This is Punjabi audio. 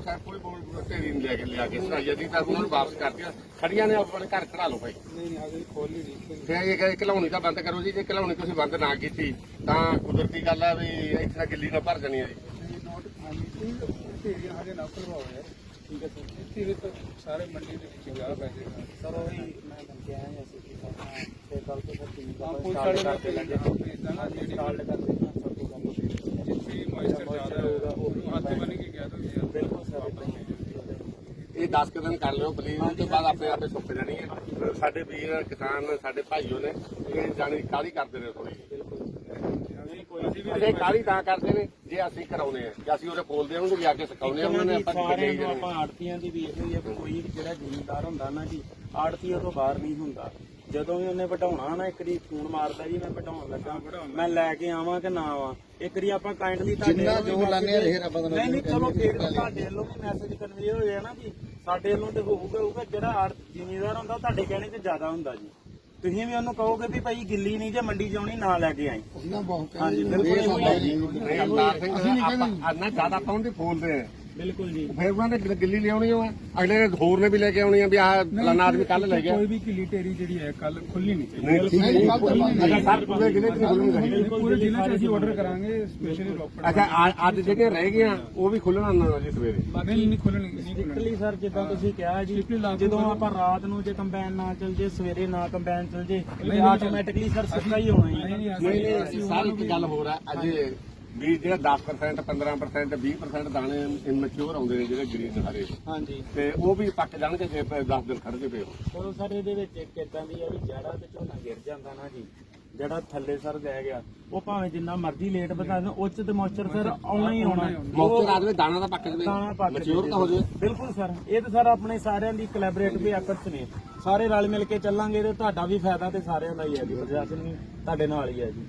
ਮੋਟਰਸਾਈਕਲ ਕੋਈ ਬੋਲ ਢੇਰੀ ਨਹੀਂ ਲੈ ਕੇ ਲਿਆ ਕੇ ਸਰਾਈਆ ਦੀ ਤਾਂ ਉਹਨਾਂ ਨੂੰ ਵਾਪਸ ਕਰਤੀਆਂ ਖੜੀਆਂ ਨੇ ਆਪਣੇ ਘਰ ਚੜਾ ਲਓ ਭਾਈ। ਨਹੀਂ ਨਹੀਂ ਅਜੇ ਖੋਲ ਹੀ ਨਹੀਂ ਫਿਰ ਇਹ ਕਹੇ ਘਲਾਉਣੀ ਤਾਂ ਬੰਦ ਕਰੋ ਜੀ ਜੇ ਘਲਾਉਣੀ ਤੁਸੀਂ ਬੰਦ ਨਾ ਕੀਤੀ ਤਾਂ ਕੁਦਰਤੀ ਗੱਲ ਆ ਵੀ ਇੱਥੇ ਤਾਂ ਗਿੱਲੀ ਨਾ ਭਰ ਜਾਣੀ ਹੈ ਜੀ। ਢੇਰੀਆਂ ਹਜੇ ਨਾ ਖਲਵਾਓ ਯਾਰ। ਠੀਕ ਹੈ ਸਰ ਇੱਥੇ ਤਾਂ ਸਾਰੇ ਮੰਡੀ ਦੇ ਵਿੱਚ ਜਾ ਪੈ ਜਾਏਗਾ ਸਰ ਉਹੀ ਮੈਂ ਤੁਹਾਨੂੰ ਕਿਹਾ ਹੈ ਅਸੀਂ ਕਿ ਕਰਨਾ ਤੇ ਕੱਲ ਤੋਂ ਫਿਰ ਕਿੰਨੀ ਹਾਂ ਦਾ ਕੋਈ ਸਟਾਰਟ ਕਰਕੇ ਲੱਗੇ ਹਾਂ। ਨਾ ਸਟਾਰਟ ਕਰ ਦੇਣਾ ਸਭ ਤੋਂ ਕੰਮ ਜਿੱਥੇ ਮੋਇਸਚਰ ਜ਼ਿਆਦਾ ਹੋਊਗਾ ਉਹ ਹੱਥ ਬੰਨ ਕੇ ਕਹਿ ਦੋ ਜੀ ਬਿਲਕੁਲ ਸਰ ਇਦਾਂ ਹੀ ਹੈ। ਇਹ 10 ਕੁ ਦਿਨ ਕਰ ਲਿਓ ਪਲੀਜ਼ ਉਸ ਤੋਂ ਬਾਅਦ ਆਪਣੇ ਆਪੇ ਸੁੱਕ ਜਾਣੀ ਹੈ। ਸਾਡੇ ਵੀਰ ਕਿਸਾਨ ਸਾਡੇ ਭਾਈਓ ਨੇ ਇਹ ਜਾਣੀ ਕਾਹਲੀ ਕਰਦੇ ਨੇ ਥੋੜੀ ਨਹੀਂ ਕੋਈ ਅਸੀਂ ਕਾਹਲੀ ਤਾਂ ਕਰਦੇ ਨੇ ਜੇ ਅਸੀਂ ਕਰਾਉਨੇ ਆ ਕਿ ਅਸੀਂ ਉਹਦੇ ਕੋਲ ਦੇ ਉਹਨੂੰ ਵੀ ਆ ਕੇ ਸਿਖਾਉਨੇ ਆ ਉਹਨਾਂ ਨੇ ਆਪਾਂ ਸਾਰਿਆਂ ਨੂੰ ਆਪਾਂ ਆੜਤੀਆਂ ਦੀ ਵੀ ਇਹੋ ਹੀ ਆ ਕਿ ਕੋਈ ਵੀ ਜਿਹੜਾ ਜ਼ਿਮੀਂਦਾਰ ਹੁੰਦਾ ਨਾ ਜੀ ਆੜਤੀਆਂ ਤੋਂ ਬਾਹਰ ਨਹੀਂ ਹੁੰਦਾ। ਜਦੋਂ ਵੀ ਉਹਨੇ ਵਢਾਉਣਾ ਨਾ ਇੱਕ ਦੀ ਫੋਨ ਮਾਰਦਾ ਜੀ ਮੈਂ ਵਢਾਉਣ ਲੱਗਾ ਮੈਂ ਲੈ ਕੇ ਆਵਾਂ ਕਿ ਨਾ ਆਵਾਂ। ਇੱਕ ਦੀ ਆਪਾਂ ਕਾਈਂਡਲੀ ਤੁਹਾਡੇ ਜਿੰਨਾ ਵੀ ਜੋ ਲਾਉਂਦੇ ਆ, ਫੇਰ ਆਪਾਂ ਤਾਂ ਨਹੀਂ ਨਹੀਂ ਚਲੋ ਫੇਰ ਤੁਹਾਡੇ ਵੱਲੋਂ ਵੀ ਮੈਸੇਜ ਕਨਵੇ ਹੋ ਜਾਣਾ ਜੀ। ਸਾਡੇ ਵੱਲੋਂ ਤੇ ਹੋਊਗਾ ਹੋਊਗਾ ਜਿਹੜਾ ਆੜ ਜ਼ਿਮੀਂਦਾਰ ਹੁੰਦਾ ਉਹ ਤੁਹਾਡੇ ਕਹਿਣੇ ਤੇ ਜ਼ਿਆਦਾ ਹੁੰਦਾ ਜੀ। ਤੁਸੀਂ ਵੀ ਉਹਨੂੰ ਕਹੋਗੇ ਵੀ ਭਾਈ ਗਿੱਲੀ ਨਹੀਂ ਜੇ ਮੰਡੀ ਜਾਉਣੀ ਨਾ ਲੈ ਕੇ ਆਈ। ਉਹਨਾਂ ਬਹੁਤ ਹਾਂਜੀ ਬਿਲਕੁਲ ਇਹੋ ਹੀ ਹੈ ਜੀ। ਨਹੀਂ ਅਵਤਾਰ ਸਿੰਘ ਆਪਾਂ ਅੰਨਾ ਜ਼ਿਆਦਾ ਪਾਉਂਦੇ ਫੋਲਦੇ ਆ। ਬਿਲਕੁਲ ਜੀ। ਫਿਰ ਉਹਨਾਂ ਨੇ ਗਿੱਲੀ ਲਿਆਉਣੀ ਹੋਆ ਅਗਲੇ ਨੇ ਹੋਰ ਨੇ ਵੀ ਲੈ ਕੇ ਆਉਣੀ ਆ ਵੀ ਆਹ ਫਲਾਣਾ ਆਦਮੀ ਕੱਲ ਲੈ ਗਿਆ। ਕੋਈ ਵੀ ਕਿਲੀ ਢੇਰੀ ਜਿਹੜੀ ਹੈ ਕੱਲ ਖੁੱਲੀ ਨਹੀਂ। ਚਾਹੀਦੀ ਅੱਛਾ ਸਰ ਪੂਰੇ ਜ਼ਿਲ੍ਹੇ ਚ ਨਹੀਂ ਖੁੱਲਣੀ ਚਾਹੀਦੀ ਪੂਰੇ ਜ਼ਿਲ੍ਹੇ 'ਚ ਅਸੀਂ ਆਰਡਰ ਕਰਾਂਗੇ ਸਪੈਸ਼ਲੀ ਰੋਪੜ ਅੱਛਾ ਆ- ਅੱਜ ਜਿਹੜੀਆਂ ਰਹਿ ਗਈਆਂ ਉਹ ਵੀ ਖੁੱਲਣਾ ਨਾ ਜੀ ਸਵੇਰੇ? ਨਹੀਂ ਨਹੀਂ ਖੁੱਲਣੀ ਨਹੀਂ ਖੁੱਲਣੀ ਸਟ੍ਰਿਕਟਲੀ ਸਰ ਜਿੱਦਾਂ ਤੁਸੀਂ ਕਿਹਾ ਜੀ Strictly ਲਾਗੂ ਜਦੋਂ ਕਰੋ। ਆਪਾਂ ਰਾਤ ਨੂੰ ਜੇ ਕੰਬਾਈਨ ਨਾ ਚੱਲ ਜੇ ਸਵੇਰੇ ਨਾ ਕੰਬਾਈਨ ਚੱਲ ਜੇ ਨਹੀਂ, ਆਟੋਮੈਟਿਕਲੀ ਸਰ ਸਿੱਧਾ ਹੀ ਹੋਣਾ ਨਹੀਂ ਹੀ ਨਹੀਂ ਨਹੀਂ ਨਹੀਂ ਸਾਰੀ ਇੱਕ ਗੱਲ ਹੋਰ ਆ ਅਜੇ ਵੀ ਜਿਹੜਾ 10% 15% 20% ਦਾਣੇ ਇਨਮੈਚੁਰ ਆਉਂਦੇ ਨੇ ਜਿਹੜੇ ਗ੍ਰੀਨ ਹਰੇ ਹਾਂਜੀ। ਤੇ ਉਹ ਵੀ ਪੱਕ ਜਾਣਗੇ ਜੇ 10 ਦਿਨ ਖੜ ਜੇ ਪਏ ਹੋ ਚਲੋ ਸਰ ਇਹਦੇ ਵਿੱਚ ਇੱਕ ਇਦਾਂ ਦੀ ਆ ਵੀ ਜੜਾ ਤੇ ਝੋਨਾ ਗਿਰ ਜਾਂਦਾ ਨਾ ਜੀ ਜਿਹੜਾ ਥੱਲੇ ਸਰ ਰਹਿ ਗਿਆ ਉਹ ਭਾਵੇਂ ਜਿੰਨਾ ਮਰਜ਼ੀ ਲੇਟ ਬਤਾ ਦੇਣ ਉੱਚ ਤੇ ਮੋਇਸਚਰ ਸਰ ਆਉਣਾ ਹੀ ਆਉਣਾ। ਮੌਕੇ ਰਾਤ ਵਿੱਚ ਦਾਣਾ ਤਾਂ ਪੱਕ ਜਵੇ। ਦਾਣਾ ਪੱਕ ਮੈਚੁਰ ਤਾਂ ਹੋ ਜਾਵੇ। ਬਿਲਕੁਲ ਸਰ ਇਹ ਤਾਂ ਸਰ ਆਪਣੇ ਸਾਰਿਆਂ ਦੀ ਕੋਲੈਬੋਰੇਟ ਵੀ ਐਫਰਟਸ ਨੇ। ਸਾਰੇ ਰਲ ਮਿਲ ਕੇ ਚੱਲਾਂਗੇ ਤੇ ਤੁਹਾਡਾ ਵੀ ਫਾਇਦਾ ਤੇ ਸਾਰਿਆਂ ਦਾ ਹੀ ਹੈ ਜੀ ਪ੍ਰਸ਼ਾਸਨ ਵੀ ਤੁਹਾਡੇ ਨਾਲ ਹੀ ਹੈ ਜੀ।